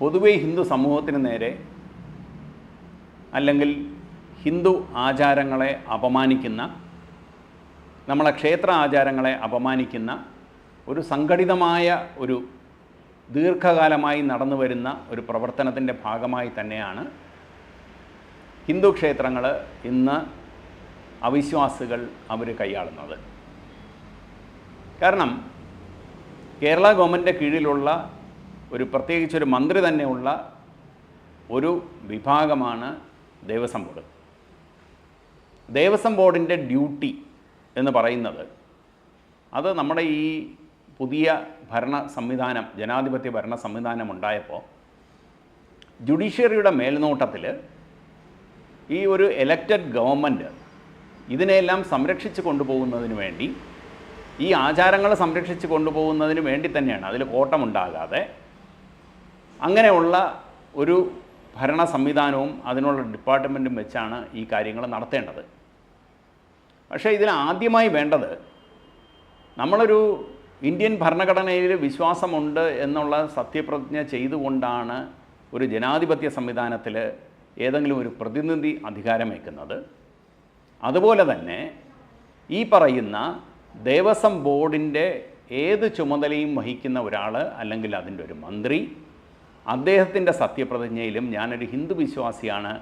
പൊതുവെ ഹിന്ദു സമൂഹത്തിന് നേരെ അല്ലെങ്കിൽ ഹിന്ദു ആചാരങ്ങളെ അപമാനിക്കുന്ന നമ്മളെ ക്ഷേത്ര ആചാരങ്ങളെ അപമാനിക്കുന്ന ഒരു സംഘടിതമായ ഒരു ദീർഘകാലമായി നടന്നു വരുന്ന ഒരു പ്രവർത്തനത്തിന്റെ ഭാഗമായി തന്നെയാണ് ഹിന്ദു ക്ഷേത്രങ്ങൾ ഇന്ന് അവിശ്വാസികൾ അവർ കൈയാളുന്നത്. കാരണം കേരള ഗവൺമെന്റിന്റെ കീഴിലുള്ള ഒരു പ്രത്യേകിച്ച് ഒരു മന്ത്രി തന്നെയുള്ള ഒരു വിഭാഗമാണ് ദേവസ്വം ബോർഡ്. ദേവസ്വം ബോർഡിന്റെ ഡ്യൂട്ടി എന്ന് പറയുന്നത് അത് നമ്മുടെ ഈ പുതിയ ഭരണ സംവിധാനം ജനാധിപത്യ ഭരണ സംവിധാനം ഉണ്ടായപ്പോൾ ജുഡീഷ്യറിയുടെ മേൽനോട്ടത്തിൽ ഈ ഒരു എലക്റ്റഡ് ഗവൺമെന്റ് ഇതിനെയെല്ലാം സംരക്ഷിച്ച് കൊണ്ടുപോകുന്നതിന് വേണ്ടി ഈ ആചാരങ്ങൾ സംരക്ഷിച്ച് കൊണ്ടുപോകുന്നതിന് വേണ്ടി തന്നെയാണ് അതിൽ കോട്ടമുണ്ടാകാതെ അങ്ങനെയുള്ള ഒരു ഭരണ സംവിധാനവും അതിനുള്ള ഡിപ്പാർട്ട്മെന്റും വെച്ചാണ് ഈ കാര്യങ്ങൾ നടത്തേണ്ടത്. പക്ഷേ ഇതിൽ ആദ്യമായി വേണ്ടത് നമ്മളൊരു ഇന്ത്യൻ ഭരണഘടനയിൽ വിശ്വാസമുണ്ട് എന്നുള്ള സത്യപ്രതിജ്ഞ ചെയ്തുകൊണ്ടാണ് ഒരു ജനാധിപത്യ സംവിധാനത്തിൽ ഏതെങ്കിലും ഒരു പ്രതിനിധി അധികാരമേക്കുന്നത് അതുപോലെ തന്നെ ഈ പറയുന്ന ദേവസ്വം ബോർഡിന്റെ ഏത് ചുമതലയും വഹിക്കുന്ന ഒരാൾ അല്ലെങ്കിൽ അതിന്റെ ഒരു മന്ത്രി അദ്ദേഹത്തിന്റെ സത്യപ്രതിജ്ഞയിലും ഞാനൊരു ഹിന്ദു വിശ്വാസിയാണ്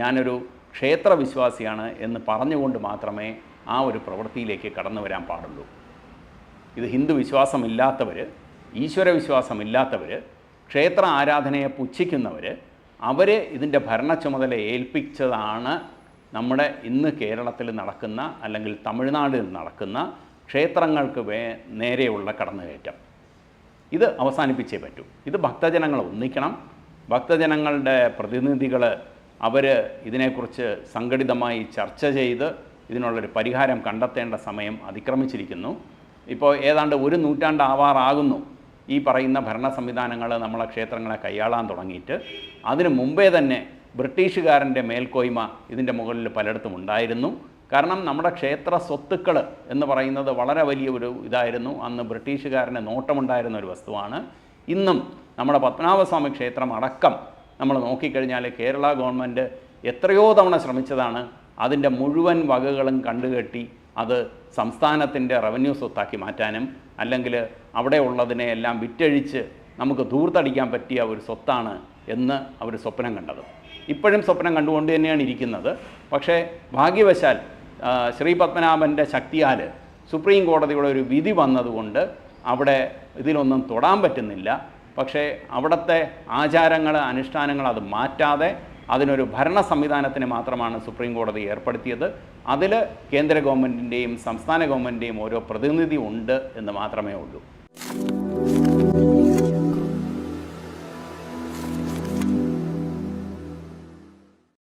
ഞാനൊരു ക്ഷേത്ര വിശ്വാസിയാണ് എന്ന് പറഞ്ഞുകൊണ്ട് മാത്രമേ ആ ഒരു പ്രവൃത്തിയിലേക്ക് കടന്നു വരാൻ പാടുള്ളൂ. ഇത് ഹിന്ദു വിശ്വാസമില്ലാത്തവർ ഈശ്വര വിശ്വാസമില്ലാത്തവർ ക്ഷേത്ര ആരാധനയെ പുച്ഛിക്കുന്നവർ അവരെ ഇതിന്റെ ഭരണ ചുമതല ഏൽപ്പിച്ചതാണ് നമ്മുടെ ഇന്ന് കേരളത്തിൽ നടക്കുന്ന അല്ലെങ്കിൽ തമിഴ്നാട്ടിൽ നടക്കുന്ന ക്ഷേത്രങ്ങൾക്ക് വേ നേരെയുള്ള കടന്നുകയറ്റം. ഇത് അവസാനിപ്പിച്ചേ പറ്റൂ. ഇത് ഭക്തജനങ്ങൾ ഒന്നിക്കണം. ഭക്തജനങ്ങളുടെ പ്രതിനിധികൾ അവർ ഇതിനെക്കുറിച്ച് സംഘടിതമായി ചർച്ച ചെയ്ത് ഇതിനുള്ളൊരു പരിഹാരം കണ്ടെത്തേണ്ട സമയം അതിക്രമിച്ചിരിക്കുന്നു. ഇപ്പോൾ ഏതാണ്ട് ഒരു നൂറ്റാണ്ടാവാറാകുന്നു ഈ പറയുന്ന ഭരണ സംവിധാനങ്ങൾ നമ്മളെ ക്ഷേത്രങ്ങളെ കൈയാളാൻ തുടങ്ങിയിട്ട്. അതിനു മുമ്പേ തന്നെ ബ്രിട്ടീഷുകാരന്റെ മേൽക്കോയ്മ ഇതിന്റെ മുകളിൽ പലയിടത്തും ഉണ്ടായിരുന്നു. കാരണം നമ്മുടെ ക്ഷേത്ര സ്വത്തുക്കൾ എന്ന് പറയുന്നത് വളരെ വലിയ ഒരു ഇതായിരുന്നു. അന്ന് ബ്രിട്ടീഷുകാരന് നോട്ടമുണ്ടായിരുന്ന ഒരു വസ്തുവാണ്. ഇന്നും നമ്മുടെ പത്മനാഭസ്വാമി ക്ഷേത്രം അടക്കം നമ്മൾ നോക്കിക്കഴിഞ്ഞാൽ കേരള ഗവൺമെന്റ് എത്രയോ തവണ ശ്രമിച്ചതാണ്. അതിന്റെ മുഴുവൻ വകകളും കണ്ടുകെട്ടി അത് സംസ്ഥാനത്തിന്റെ റവന്യൂ സ്വത്താക്കി മാറ്റാനും അല്ലെങ്കിൽ അവിടെ ഉള്ളതിനെ എല്ലാം വിറ്റഴിച്ച് നമുക്ക് ധൂർത്തടിക്കാൻ പറ്റിയ ഒരു സ്വത്താണ് എന്ന് അവർ സ്വപ്നം കണ്ടത്. ഇപ്പോഴും സ്വപ്നം കണ്ടുകൊണ്ട് തന്നെയാണ് ഇരിക്കുന്നത്. പക്ഷേ ഭാഗ്യവശാൽ ശ്രീ പത്മനാഭന്റെ ശക്തിയാൽ സുപ്രീം കോടതിയുടെ ഒരു വിധി വന്നതുകൊണ്ട് അവിടെ ഇതിലൊന്നും തൊടാൻ പറ്റുന്നില്ല. പക്ഷേ അവിടുത്തെ ആചാരങ്ങൾ അനുഷ്ഠാനങ്ങൾ അത് മാറ്റാതെ അതിനൊരു ഭരണ സംവിധാനത്തിന് മാത്രമാണ് സുപ്രീം കോടതി ഏർപ്പെടുത്തിയത്. അതിൽ കേന്ദ്ര ഗവൺമെന്റിന്റെയും സംസ്ഥാന ഗവൺമെന്റിന്റെയും ഓരോ പ്രതിനിധി ഉണ്ട് എന്ന് മാത്രമേ ഉള്ളൂ.